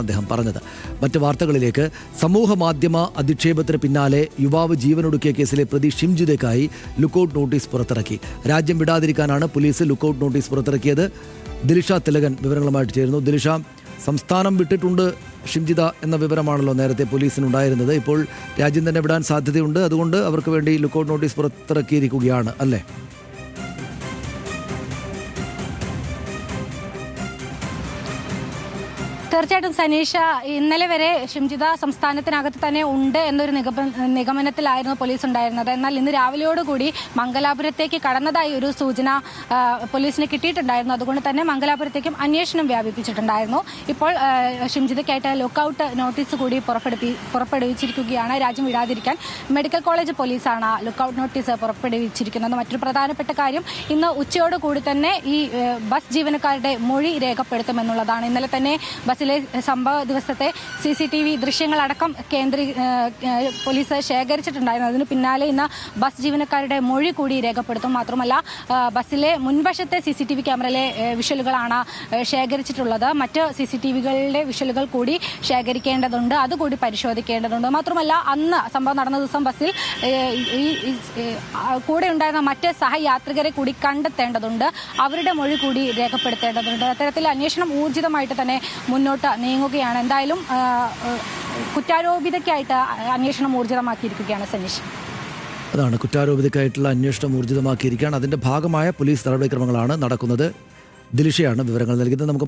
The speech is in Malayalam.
അദ്ദേഹം പറഞ്ഞത്. മറ്റ് വാർത്തകളിലേക്ക്. സമൂഹ മാധ്യമ അധിക്ഷേപത്തിന് പിന്നാലെ യുവാവ് ജീവനൊടുക്കിയ കേസിലെ പ്രതി ഷിംജിതയ്ക്കായി ലുക്കൌട്ട് നോട്ടീസ് പുറത്തിറക്കി. രാജ്യം വിടാതിരിക്കാനാണ് പോലീസ് ലുക്കൌട്ട് നോട്ടീസ് പുറത്തിറക്കിയത്. ദിലിഷ തിലകൻ വിവരങ്ങളുമായിട്ട് ചേരുന്നു. ദിലിഷ സംസ്ഥാനം വിട്ടിട്ടുണ്ട് ഷിംജിത എന്ന വിവരമാണല്ലോ നേരത്തെ പോലീസിനുണ്ടായിരുന്നത്. ഇപ്പോൾ രാജ്യം തന്നെ വിടാൻ സാധ്യതയുണ്ട്. അതുകൊണ്ട് അവർക്ക് വേണ്ടി ലുക്കൌട്ട് നോട്ടീസ് പുറത്തിറക്കിയിരിക്കുകയാണ് അല്ലേ? തീർച്ചയായിട്ടും സനീഷ ഇന്നലെ വരെ ഷിംജിത സംസ്ഥാനത്തിനകത്ത് തന്നെ ഉണ്ട് എന്നൊരു നിഗമ നിഗമനത്തിലായിരുന്നു പോലീസ് ഉണ്ടായിരുന്നത്. എന്നാൽ ഇന്ന് രാവിലെയോടുകൂടി മംഗലാപുരത്തേക്ക് കടന്നതായി ഒരു സൂചന പോലീസിന് കിട്ടിയിട്ടുണ്ടായിരുന്നു. അതുകൊണ്ട് തന്നെ മംഗലാപുരത്തേക്കും അന്വേഷണം വ്യാപിപ്പിച്ചിട്ടുണ്ടായിരുന്നു. ഇപ്പോൾ ഷിംജിതയ്ക്കായിട്ട് ലുക്കൌട്ട് നോട്ടീസ് കൂടി പുറപ്പെടുത്തി പുറപ്പെടുവിച്ചിരിക്കുകയാണ്. രാജ്യം വിടാതിരിക്കാൻ മെഡിക്കൽ കോളേജ് പോലീസാണ് ലുക്കൌട്ട് നോട്ടീസ് പുറപ്പെടുവിച്ചിരിക്കുന്നത്. മറ്റൊരു പ്രധാനപ്പെട്ട കാര്യം ഇന്ന് ഉച്ചയോടുകൂടി തന്നെ ഈ ബസ് ജീവനക്കാരുടെ മൊഴി രേഖപ്പെടുത്തുമെന്നുള്ളതാണ്. ഇന്നലെ തന്നെ ബസ്സിലെ സംഭവ ദിവസത്തെ സി സി ടി വി ദൃശ്യങ്ങളടക്കം കേന്ദ്രീ പോലീസ് ശേഖരിച്ചിട്ടുണ്ടായിരുന്നു. അതിന് പിന്നാലെ ഇന്ന് ബസ് ജീവനക്കാരുടെ മൊഴി കൂടി രേഖപ്പെടുത്തും. മാത്രമല്ല ബസ്സിലെ മുൻവശത്തെ സി സി ടി വി ക്യാമറയിലെ വിഷലുകളാണ് ശേഖരിച്ചിട്ടുള്ളത്. മറ്റ് സി സി ടി വികളുടെ വിഷ്വലുകൾ കൂടി ശേഖരിക്കേണ്ടതുണ്ട്. അതുകൂടി പരിശോധിക്കേണ്ടതുണ്ട്. മാത്രമല്ല അന്ന് സംഭവം നടന്ന ദിവസം ബസ്സിൽ ഈ കൂടെ ഉണ്ടായിരുന്ന മറ്റ് സഹയാത്രികരെ കൂടി കണ്ടെത്തേണ്ടതുണ്ട്. അവരുടെ മൊഴി കൂടി രേഖപ്പെടുത്തേണ്ടതുണ്ട്. അത്തരത്തിൽ അന്വേഷണം ഊർജിതമായിട്ട് തന്നെ മുന്നോട്ട് നീങ്ങുകയാണ്. എന്തായാലും കുറ്റാരോപിതയ്ക്കായിട്ട് അന്വേഷണം ഊർജിതമാക്കിയിരിക്കുകയാണ് സനീഷ്. അതാണ് കുറ്റാരോപിതയ്ക്കായിട്ടുള്ള അന്വേഷണം ഊർജിതമാക്കിയിരിക്കുകയാണ്. അതിന്റെ ഭാഗമായ പോലീസ് നടപടിക്രമങ്ങളാണ് നടക്കുന്നത്. ദിലിഷയാണ് വിവരങ്ങൾ നൽകുന്നത് നമുക്ക്